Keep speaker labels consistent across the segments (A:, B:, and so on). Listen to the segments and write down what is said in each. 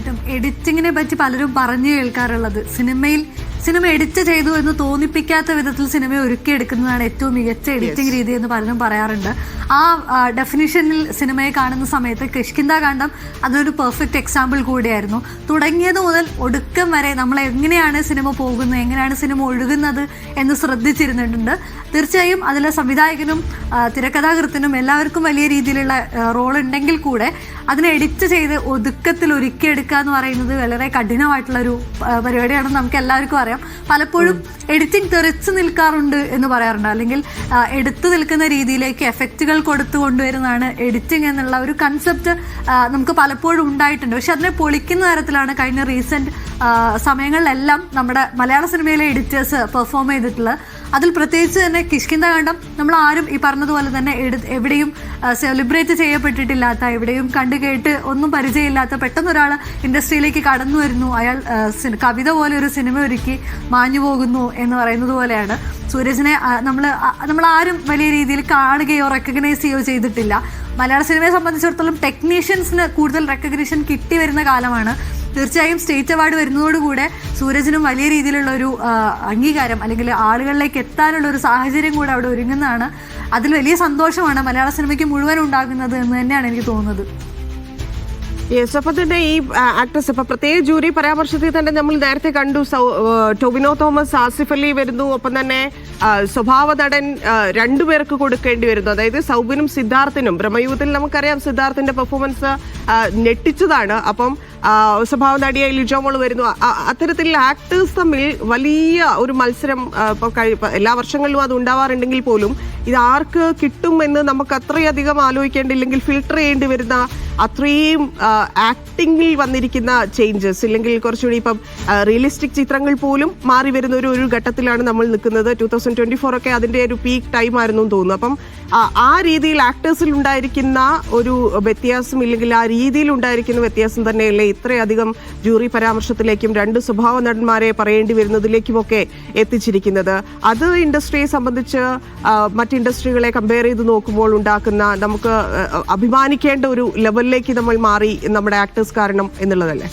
A: തീർച്ചയായിട്ടും എഡിറ്റിങ്ങിനെ പറ്റി പലരും പറഞ്ഞു കേൾക്കാറുള്ളത്. സിനിമയിൽ സിനിമ എഡിറ്റ് ചെയ്തു എന്ന് തോന്നിപ്പിക്കാത്ത വിധത്തിൽ സിനിമയെ ഒരുക്കിയെടുക്കുന്നതാണ് ഏറ്റവും മികച്ച എഡിറ്റിംഗ് രീതി എന്ന് പലരും പറയാറുണ്ട്. ആ ഡെഫിനിഷനിൽ സിനിമയെ കാണുന്ന സമയത്ത് കിഷ്കിന്ത കാണ്ഡം അതൊരു പെർഫെക്റ്റ് എക്സാമ്പിൾ കൂടിയായിരുന്നു. തുടങ്ങിയത് മുതൽ ഒടുക്കം വരെ നമ്മൾ എങ്ങനെയാണ് സിനിമ പോകുന്നത് എങ്ങനെയാണ് സിനിമ ഒഴുകുന്നത് എന്ന് ശ്രദ്ധിച്ചിരുന്നിട്ടുണ്ട്. തീർച്ചയായും അതിലെ സംവിധായകനും തിരക്കഥാകൃത്തിനും എല്ലാവർക്കും വലിയ രീതിയിലുള്ള റോൾ ഉണ്ടെങ്കിൽ കൂടെ അതിനെ എഡിറ്റ് ചെയ്ത് ഒതുക്കത്തിൽ ഒരുക്കിയെടുക്കുക എന്ന് പറയുന്നത് വളരെ കഠിനമായിട്ടുള്ള ഒരു പരിപാടിയാണെന്ന് നമുക്ക് എല്ലാവർക്കും അറിയാം. പലപ്പോഴും എഡിറ്റിംഗ് തെറിച്ച് നിൽക്കാറുണ്ട് എന്ന് പറയാറുണ്ട്. അല്ലെങ്കിൽ എടുത്തു നിൽക്കുന്ന രീതിയിലേക്ക് എഫക്റ്റുകൾ കൊടുത്തു കൊണ്ടുവരുന്നതാണ് എഡിറ്റിംഗ് എന്നുള്ള ഒരു കൺസെപ്റ്റ് നമുക്ക് പലപ്പോഴും ഉണ്ടായിട്ടുണ്ട്. പക്ഷെ അതിനെ പൊളിക്കുന്ന തരത്തിലാണ് കഴിഞ്ഞ റീസെന്റ് സമയങ്ങളിലെല്ലാം നമ്മുടെ മലയാള സിനിമയിലെ എഡിറ്റേഴ്സ് പെർഫോം ചെയ്തിട്ടുള്ളത്. അതിൽ പ്രത്യേകിച്ച് തന്നെ കിഷ്കിന്ത കണ്ടം നമ്മൾ ആരും ഈ പറഞ്ഞതുപോലെ തന്നെ എവിടെയും സെലിബ്രേറ്റ് ചെയ്യപ്പെട്ടിട്ടില്ലാത്ത എവിടെയും കണ്ടു കേട്ട് ഒന്നും പരിചയമില്ലാത്ത പെട്ടെന്ന് ഒരാൾ ഇൻഡസ്ട്രിയിലേക്ക് കടന്നു വരുന്നു. അയാൾ കവിത പോലെ ഒരു സിനിമ ഒരുക്കി മാഞ്ഞു പോകുന്നു എന്ന് പറയുന്നത് പോലെയാണ്. സൂരജിനെ നമ്മൾ നമ്മൾ ആരും വലിയ രീതിയിൽ കാണുകയോ റെക്കഗ്നൈസ് ചെയ്യുകയോ ചെയ്തിട്ടില്ല. മലയാള സിനിമയെ സംബന്ധിച്ചിടത്തോളം ടെക്നീഷ്യൻസിന് കൂടുതൽ റെക്കഗ്നീഷൻ കിട്ടി വരുന്ന കാലമാണ് തീർച്ചയായും സ്റ്റേറ്റ് അവാർഡ് വരുന്നതോടുകൂടെ സൂരജിനും വലിയ രീതിയിലുള്ള ഒരു അംഗീകാരം അല്ലെങ്കിൽ ആളുകളിലേക്ക് എത്താനുള്ള ഒരു സാഹചര്യം കൂടെ അവിടെ ഒരുങ്ങുന്നതാണ്. അതിൽ വലിയ സന്തോഷമാണ് മലയാള സിനിമയ്ക്ക് മുഴുവൻ ഉണ്ടാകുന്നത് എന്ന് തന്നെയാണ് എനിക്ക് തോന്നുന്നത്.
B: യെസ് അപ്പൊ തന്നെ ഈ ആക്ട്രസ് ഇപ്പൊ പ്രത്യേക ജൂറി പരാമർശത്തിൽ തന്നെ നമ്മൾ നേരത്തെ കണ്ടു ടൊബിനോ തോമസ് ആസിഫ് അലി വരുന്നു. ഒപ്പം തന്നെ സ്വഭാവ നടൻ രണ്ടുപേർക്ക് കൊടുക്കേണ്ടി വരുന്നു. അതായത് സൗബിനും സിദ്ധാർത്ഥിനും ബ്രഹ്മയുഗത്തിൽ നമുക്കറിയാം സിദ്ധാർത്ഥിന്റെ പെർഫോമൻസ് ഞെട്ടിച്ചതാണ്. അപ്പം സ്വഭാവ നടിയായി ലിജോമോൾ വരുന്നു. അത്തരത്തിൽ ആക്ടേഴ്സ് തമ്മിൽ വലിയ ഒരു മത്സരം എല്ലാ വർഷങ്ങളിലും അത് ഉണ്ടാവാറുണ്ടെങ്കിൽ പോലും ഇത് ആർക്ക് കിട്ടുമെന്ന് നമുക്ക് അത്രയധികം ആലോചിക്കേണ്ടില്ലെങ്കിൽ ഫിൽട്ടർ ചെയ്യേണ്ടി വരുന്ന അത്രയും ആക്ടിങ്ങിൽ വന്നിരിക്കുന്ന ചേഞ്ചസ് ഇല്ലെങ്കിൽ കുറച്ചുകൂടി ഇപ്പം റിയലിസ്റ്റിക് ചിത്രങ്ങൾ പോലും മാറി വരുന്ന ഒരു ഒരു ഘട്ടത്തിലാണ് നമ്മൾ നിൽക്കുന്നത്. ടൂ തൗസൻഡ് ട്വന്റി ഫോർ ഒക്കെ അതിന്റെ ഒരു പീക്ക് ടൈം ആയിരുന്നു എന്ന് തോന്നുന്നു. അപ്പം ആ, രീതിയിൽ ആക്ടേഴ്സിൽ ഉണ്ടായിരിക്കുന്ന ഒരു വ്യത്യാസം ഇല്ലെങ്കിൽ ആ രീതിയിൽ ഉണ്ടായിരിക്കുന്ന വ്യത്യാസം തന്നെയല്ലേ ഇത്രയധികം ജൂറി പരാമർശത്തിലേക്കും രണ്ട് സ്വഭാവ നടന്മാരെ പറയേണ്ടി വരുന്നതിലേക്കുമൊക്കെ എത്തിച്ചിരിക്കുന്നത്. അത് ഇൻഡസ്ട്രിയെ സംബന്ധിച്ച് മറ്റ് ഇൻഡസ്ട്രികളെ കമ്പയർ ചെയ്ത് നോക്കുമ്പോൾ ഉണ്ടാക്കുന്ന നമുക്ക് അഭിമാനിക്കേണ്ട ഒരു ലെവലിലേക്ക് നമ്മൾ മാറി നമ്മുടെ ആക്ടേഴ്സ് കാരണം എന്നുള്ളതല്ലേ?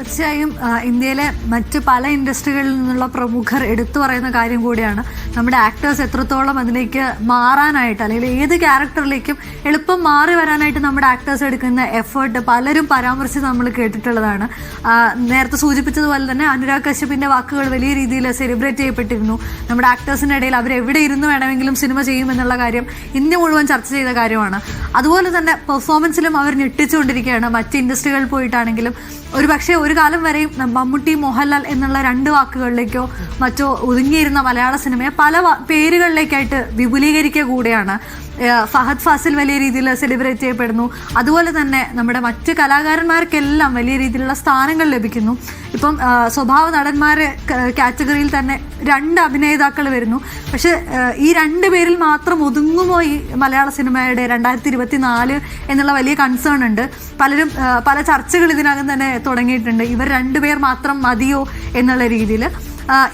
A: തീർച്ചയായും ഇന്ത്യയിലെ മറ്റ് പല ഇൻഡസ്ട്രികളിൽ നിന്നുള്ള പ്രമുഖർ എടുത്തു പറയുന്ന കാര്യം കൂടിയാണ്. നമ്മുടെ ആക്ടേഴ്സ് എത്രത്തോളം അതിലേക്ക് മാറാനായിട്ട് അല്ലെങ്കിൽ ഏത് ക്യാരക്ടറിലേക്കും എളുപ്പം മാറി വരാനായിട്ട് നമ്മുടെ ആക്ടേഴ്സ് എടുക്കുന്ന എഫേർട്ട് പലരും പരാമർശിച്ച് നമ്മൾ കേട്ടിട്ടുള്ളതാണ്. നേരത്തെ സൂചിപ്പിച്ചതുപോലെ തന്നെ അനുരാഗ് കശ്യപിന്റെ വാക്കുകൾ വലിയ രീതിയിൽ സെലിബ്രേറ്റ് ചെയ്യപ്പെട്ടിരുന്നു. നമ്മുടെ ആക്ടേഴ്സിന്റെ ഇടയിൽ അവരെവിടെ ഇരുന്ന് വേണമെങ്കിലും സിനിമ ചെയ്യുമെന്നുള്ള കാര്യം ഇന്ത്യ മുഴുവൻ ചർച്ച ചെയ്ത കാര്യമാണ്. അതുപോലെ തന്നെ പെർഫോമൻസിലും അവർ ഞെട്ടിച്ചുകൊണ്ടിരിക്കുകയാണ്. മറ്റ് ഇൻഡസ്ട്രികളിൽ പോയിട്ടാണെങ്കിലും ഒരു പക്ഷേ കാലം വരെയും ന- മമ്മൂട്ടി മോഹൻലാൽ എന്നുള്ള രണ്ട് വാക്കുകളിലേക്കോ മറ്റോ ഒതുങ്ങിയിരുന്ന മലയാള സിനിമയെ പല പേരുകളിലേക്കായിട്ട് വിപുലീകരിക്കുക കൂടെയാണ്. ഫഹദ് ഫാസിൽ വലിയ രീതിയിൽ സെലിബ്രേറ്റ് ചെയ്യപ്പെടുന്നു. അതുപോലെ തന്നെ നമ്മുടെ മറ്റ് കലാകാരന്മാർക്കെല്ലാം വലിയ രീതിയിലുള്ള സ്ഥാനങ്ങൾ ലഭിക്കുന്നു. ഇപ്പം സ്വഭാവ നടന്മാരെ കാറ്റഗറിയിൽ തന്നെ രണ്ട് അഭിനേതാക്കൾ വരുന്നു. പക്ഷെ ഈ രണ്ട് പേരിൽ മാത്രം ഒതുങ്ങുമോ ഈ മലയാള സിനിമയുടെ രണ്ടായിരത്തി ഇരുപത്തി നാല് എന്നുള്ള വലിയ കൺസേൺ ഉണ്ട്. പലരും പല ചർച്ചകൾ ഇതിനകം തന്നെ തുടങ്ങിയിട്ടുണ്ട്. ഇവർ രണ്ടുപേർ മാത്രം മതിയോ എന്നുള്ള രീതിയിൽ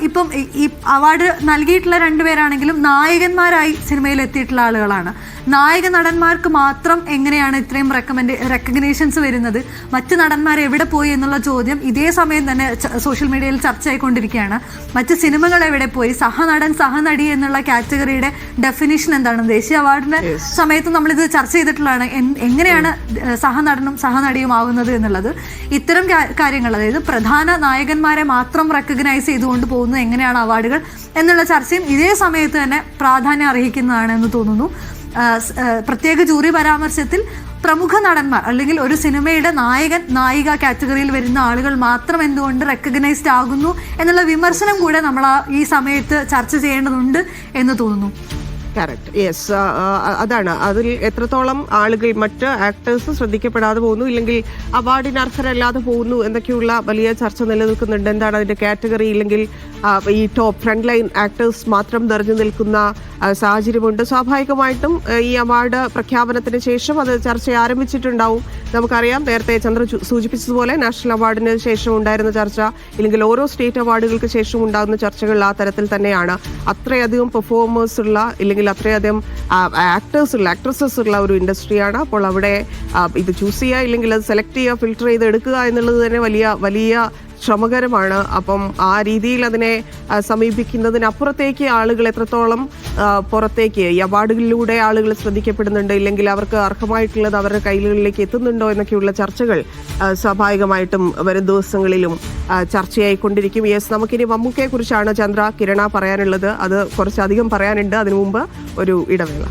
A: ഇപ്പം ഈ- അവാർഡ് നൽകിയിട്ടുള്ള രണ്ടുപേരാണെങ്കിലും നായകന്മാരായി സിനിമയിൽ എത്തിയിട്ടുള്ള ആളുകളാണ്. നായക നടന്മാർക്ക് മാത്രം എങ്ങനെയാണ് ഇത്രയും റെക്കമെൻഡ് റെക്കഗ്നേഷൻസ് വരുന്നത്? മറ്റ് നടന്മാർ എവിടെ പോയി എന്നുള്ള ചോദ്യം ഇതേ സമയം തന്നെ സോഷ്യൽ മീഡിയയിൽ ചർച്ചയായിക്കൊണ്ടിരിക്കുകയാണ്. മറ്റ് സിനിമകൾ എവിടെ പോയി? സഹനടൻ സഹനടി എന്നുള്ള കാറ്റഗറിയുടെ ഡെഫിനിഷൻ എന്താണ്? ദേശീയ അവാർഡിന്റെ സമയത്ത് നമ്മളിത് ചർച്ച ചെയ്തിട്ടുള്ളതാണ്. എങ്ങനെയാണ് സഹനടനും സഹനടിയും ആവുന്നത് എന്നുള്ളത്. ഇത്തരം കാര്യങ്ങൾ അതായത് പ്രധാന നായകന്മാരെ മാത്രം റെക്കഗ്നൈസ് ചെയ്തുകൊണ്ട് പോകുന്നത് എങ്ങനെയാണ് അവാർഡുകൾ എന്നുള്ള ചർച്ചയും ഇതേ സമയത്ത് തന്നെ പ്രാധാന്യം അർഹിക്കുന്നതാണ് എന്ന് തോന്നുന്നു. പ്രത്യേക ജൂറി പരാമർശത്തിൽ പ്രമുഖ നടന്മാർ അല്ലെങ്കിൽ ഒരു സിനിമയുടെ നായകൻ നായിക കാറ്റഗറിയിൽ വരുന്ന ആളുകൾ മാത്രം എന്തുകൊണ്ട് റെക്കഗ്നൈസ്ഡ് ആകുന്നു എന്നുള്ള വിമർശനം കൂടെ നമ്മൾ ഈ സമയത്ത് ചർച്ച ചെയ്യേണ്ടതുണ്ട് എന്ന് തോന്നുന്നു.
B: കറക്റ്റ് യെസ് അതാണ്. അതിൽ എത്രത്തോളം ആളുകൾ മറ്റ് ആക്ടേഴ്സ് ശ്രദ്ധിക്കപ്പെടാതെ പോകുന്നു ഇല്ലെങ്കിൽ അവാർഡിന് അർഹരല്ലാതെ പോകുന്നു എന്നൊക്കെയുള്ള വലിയ ചർച്ച നിലനിൽക്കുന്നുണ്ട്. എന്താണ് അതിന്റെ കാറ്റഗറി ഇല്ലെങ്കിൽ ഈ ടോപ്പ് ഫ്രണ്ട് ലൈൻ ആക്ടേഴ്സ് മാത്രം നിറഞ്ഞു നിൽക്കുന്ന സാഹചര്യമുണ്ട്. സ്വാഭാവികമായിട്ടും ഈ അവാർഡ് പ്രഖ്യാപനത്തിന് ശേഷം അത് ചർച്ച ആരംഭിച്ചിട്ടുണ്ടാവും. നമുക്കറിയാം നേരത്തെ ചന്ദ്ര സൂചിപ്പിച്ചതുപോലെ നാഷണൽ അവാർഡിന് ശേഷം ഉണ്ടായിരുന്ന ചർച്ച ഇല്ലെങ്കിൽ ഓരോ സ്റ്റേറ്റ് അവാർഡുകൾക്ക് ശേഷം ഉണ്ടാകുന്ന ചർച്ചകൾ ആ തരത്തിൽ തന്നെയാണ്. അത്രയധികം പെർഫോമേഴ്സ് ഉള്ള ഇല്ലെങ്കിൽ അല്ലെങ്കിൽ അത്രയധികം ആക്ടേഴ്സ് ഉള്ള ആക്ട്രസസ് ഉള്ള ഒരു ഇൻഡസ്ട്രിയാണ് അപ്പോൾ അവിടെ ഇത് ചൂസ് ചെയ്യുക ഇല്ലെങ്കിൽ അത് സെലക്ട് ചെയ്യുക ഫിൽട്ടർ ചെയ്ത് എടുക്കുക എന്നുള്ളത് തന്നെ വലിയ വലിയ ശ്രമകരമാണ്. അപ്പം ആ രീതിയിൽ അതിനെ സമീപിക്കുന്നതിനപ്പുറത്തേക്ക് ആളുകൾ എത്രത്തോളം പുറത്തേക്ക് ഈ അവാർഡുകളിലൂടെ ആളുകൾ ശ്രദ്ധിക്കപ്പെടുന്നുണ്ട് ഇല്ലെങ്കിൽ അവർക്ക് അർഹമായിട്ടുള്ളത് അവരുടെ കൈകളിലേക്ക് എത്തുന്നുണ്ടോ എന്നൊക്കെയുള്ള ചർച്ചകൾ സ്വാഭാവികമായിട്ടും വരും ദിവസങ്ങളിലും ചർച്ചയായി ചർച്ചയായിക്കൊണ്ടിരിക്കും. യെസ് നമുക്കിനി മമ്മൂക്കയെ കുറിച്ചാണ് ചന്ദ്ര കിരണ പറയാനുള്ളത്. അത് കുറച്ചധികം പറയാനുണ്ട്. അതിനു മുമ്പ് ഒരു ഇടവേള.